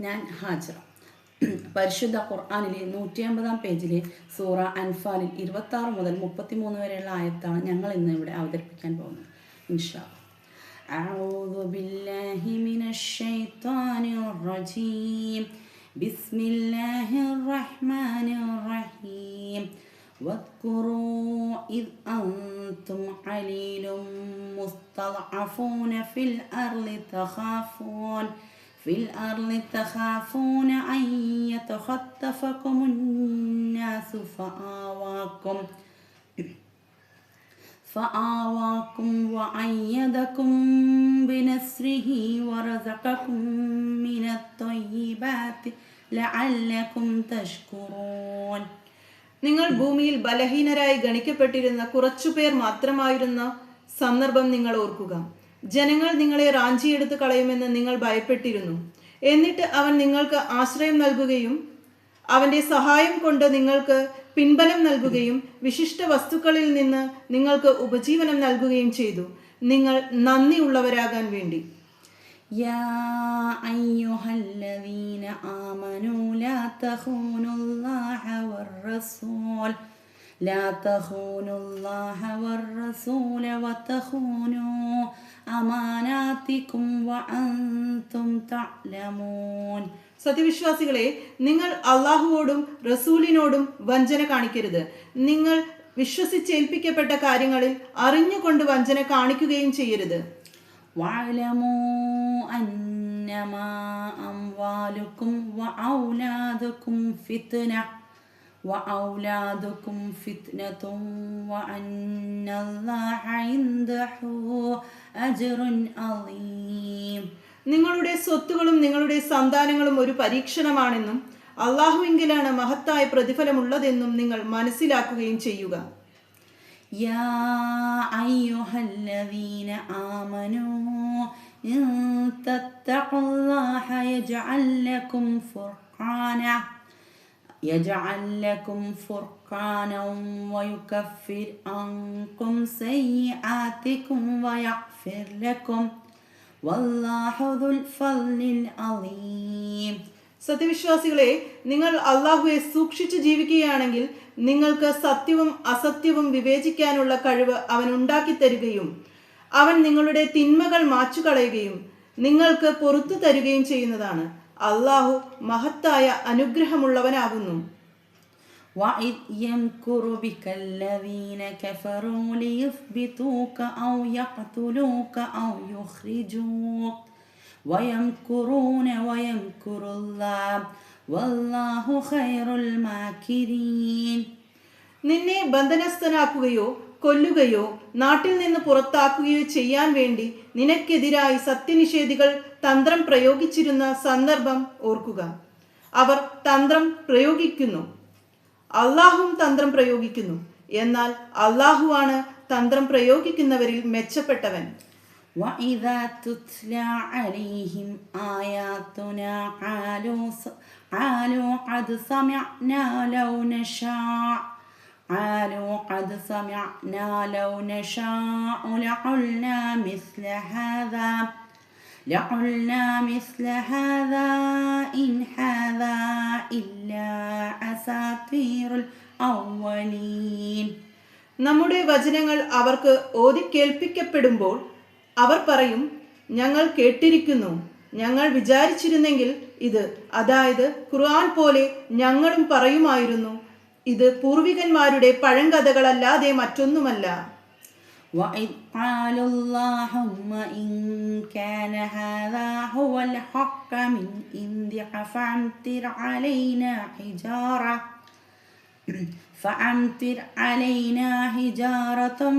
ഞാൻ ഹാജറ പരിശുദ്ധ ഖുർആാനിലെ നൂറ്റി അമ്പതാം പേജിലെ സൂറ അൻഫാലിൽ ഇരുപത്തി ആറ് മുതൽ മുപ്പത്തിമൂന്ന് വരെയുള്ള ആയത്താണ് ഞങ്ങൾ ഇന്ന് ഇവിടെ അവതരിപ്പിക്കാൻ പോകുന്നത് ഇൻഷാ أعوذ بالله من الشيطان الرجيم بسم الله الرحمن الرحيم واذكروا إذ أنتم قليل مستضعفون في الأرض تخافون في الأرض تخافون أن يتخطفكم الناس فآواكم فآواكم وأيدكم بنصره ورزقكم من الطيبات لعلكم تشكرون നിങ്ങൾ ഭൂമിയിൽ ബലഹീനരായി ഗണിക്കപ്പെട്ടിരുന്ന കുറച്ചുപേർ മാത്രമായിരുന്ന സന്ദർഭം നിങ്ങൾ ഓർക്കുക ജനങ്ങൾ നിങ്ങളെ റാഞ്ചിയെടുത്ത് കളയുമെന്ന് നിങ്ങൾ ഭയപ്പെട്ടിരുന്നു എന്നിട്ട് അവൻ നിങ്ങൾക്ക് ആശ്രയം നൽകുകയും അവന്റെ സഹായം കൊണ്ട് നിങ്ങൾക്ക് പിൻബലം നൽകുകയും വിശിഷ്ട വസ്തുക്കളിൽ നിന്ന് നിങ്ങൾക്ക് ഉപജീവനം നൽകുകയും ചെയ്തു നിങ്ങൾ നന്ദിയുള്ളവരാകാൻ വേണ്ടി يا أيها الذين آمنوا لا تخونوا الله والرسول لا تخونوا الله والرسول وتخونوا അമാനാത്തിക്കും സത്യവിശ്വാസികളെ നിങ്ങൾ അള്ളാഹുവോടും റസൂലിനോടും വഞ്ചന കാണിക്കരുത്. നിങ്ങൾ വിശ്വസിച്ചേൽപ്പിക്കപ്പെട്ട കാര്യങ്ങളിൽ അറിഞ്ഞുകൊണ്ട് വഞ്ചന കാണിക്കുകയും ചെയ്യരുത്. വാഴമോ അന്നമാ ഫിത്ന. وأولادكم فتنة وأن الله عنده أجر عظيم നിങ്ങളുടെ സ്വത്തുകളും നിങ്ങളുടെ സന്താനങ്ങളും ഒരു പരീക്ഷണമാണെന്നും അള്ളാഹുവിങ്കിലാണ് മഹത്തായ പ്രതിഫലമുള്ളതെന്നും നിങ്ങൾ മനസ്സിലാക്കുകയും ചെയ്യുക يا أيها الذين آمنوا إن تتقوا الله يجعل لكم فرقانا يجعل لكم فرقانا ويكفر عنكم سيئاتكم ويغفر لكم والله ذو الفضل العظيم സത്യവിശ്വാസികളെ നിങ്ങൾ അള്ളാഹുവെ സൂക്ഷിച്ചു ജീവിക്കുകയാണെങ്കിൽ നിങ്ങൾക്ക് സത്യവും അസത്യവും വിവേചിക്കാനുള്ള കഴിവ് അവൻ ഉണ്ടാക്കി തരികയും അവൻ നിങ്ങളുടെ തിന്മകൾ മാച്ചുകളയുകയും നിങ്ങൾക്ക് പൊറത്തു തരികയും ചെയ്യുന്നതാണ് അള്ളാഹു മഹത്തായ അനുഗ്രഹമുള്ളവനാകുന്നു وإذ يمكر بك الذين كفروا ليثبتوك أو يقتلوك أو يخرجوك ويمكرون ويمكر الله والله خير الماكرين നിന്നെ ബന്ധനസ്ഥനാക്കുകയോ കൊല്ലുകയോ നാട്ടിൽ നിന്ന് പുറത്താക്കുകയോ ചെയ്യാൻ വേണ്ടി നിനക്കെതിരായി സത്യനിഷേധികൾ തന്ത്രം പ്രയോഗിച്ചിരുന്ന സന്ദർഭം ഓർക്കുക അവർ തന്ത്രം പ്രയോഗിക്കുന്നു അള്ളാഹും തന്ത്രം പ്രയോഗിക്കുന്നു എന്നാൽ അള്ളാഹുവാണ് തന്ത്രം പ്രയോഗിക്കുന്നവരിൽ മെച്ചപ്പെട്ടവൻ وإذا تتلى عليهم آياتنا قالوا س- قالوا قد سمعنا لو نشاء قالوا قد سمعنا لو نشاء لقلنا مثل هذا لقلنا مثل هذا إن هذا إلا أساطير الأولين നമ്മുടെ വചനങ്ങൾ അവർക്ക് ഓതി കേൾപ്പിക്കപ്പെടുമ്പോൾ അവർ പറയും ഞങ്ങൾ കേട്ടിരിക്കുന്നു ഞങ്ങൾ വിചാരിച്ചിരുന്നെങ്കിൽ ഇത് അതായത് ഖുർആൻ പോലെ ഞങ്ങളും പറയുമായിരുന്നു ഇത് പൂർവികന്മാരുടെ പഴങ്കഥകളല്ലാതെ മറ്റൊന്നുമല്ല وإذ قالوا اللهم إن كان هذا هو الحق من عندك فأمطر علينا حجارة فأمطر علينا حجارة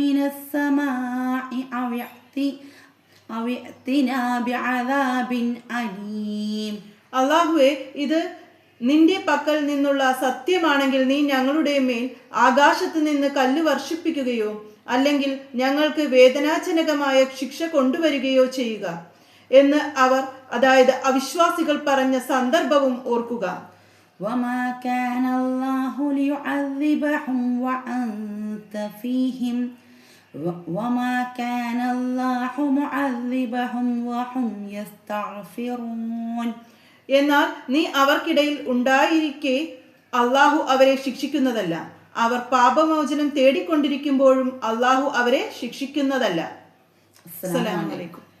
من السماء أو يأتي أو ائتنا بعذاب أليم അള്ളാഹുവെ ഇത് നിന്റെ പക്കൽ നിന്നുള്ള സത്യമാണെങ്കിൽ നീ ഞങ്ങളുടെ മേൽ ആകാശത്ത് നിന്ന് കല്ല് വർഷിപ്പിക്കുകയോ അല്ലെങ്കിൽ ഞങ്ങൾക്ക് വേദനാജനകമായ ശിക്ഷ കൊണ്ടുവരികയോ ചെയ്യുക എന്ന് അവർ അതായത് അവിശ്വാസികൾ പറഞ്ഞ സന്ദർഭവും ഓർക്കുക وما كان الله ليعذبهم وأنت فيهم و- وما كان الله معذبهم وهم يستغفرون എന്നാൽ നീ അവർക്കിടയിൽ ഉണ്ടായിരിക്കെ അള്ളാഹു അവരെ ശിക്ഷിക്കുന്നതല്ല. അവർ പാപമോചനം തേടിക്കൊണ്ടിരിക്കുമ്പോഴും അള്ളാഹു അവരെ ശിക്ഷിക്കുന്നതല്ല. അസ്സലാമു അലൈക്കും.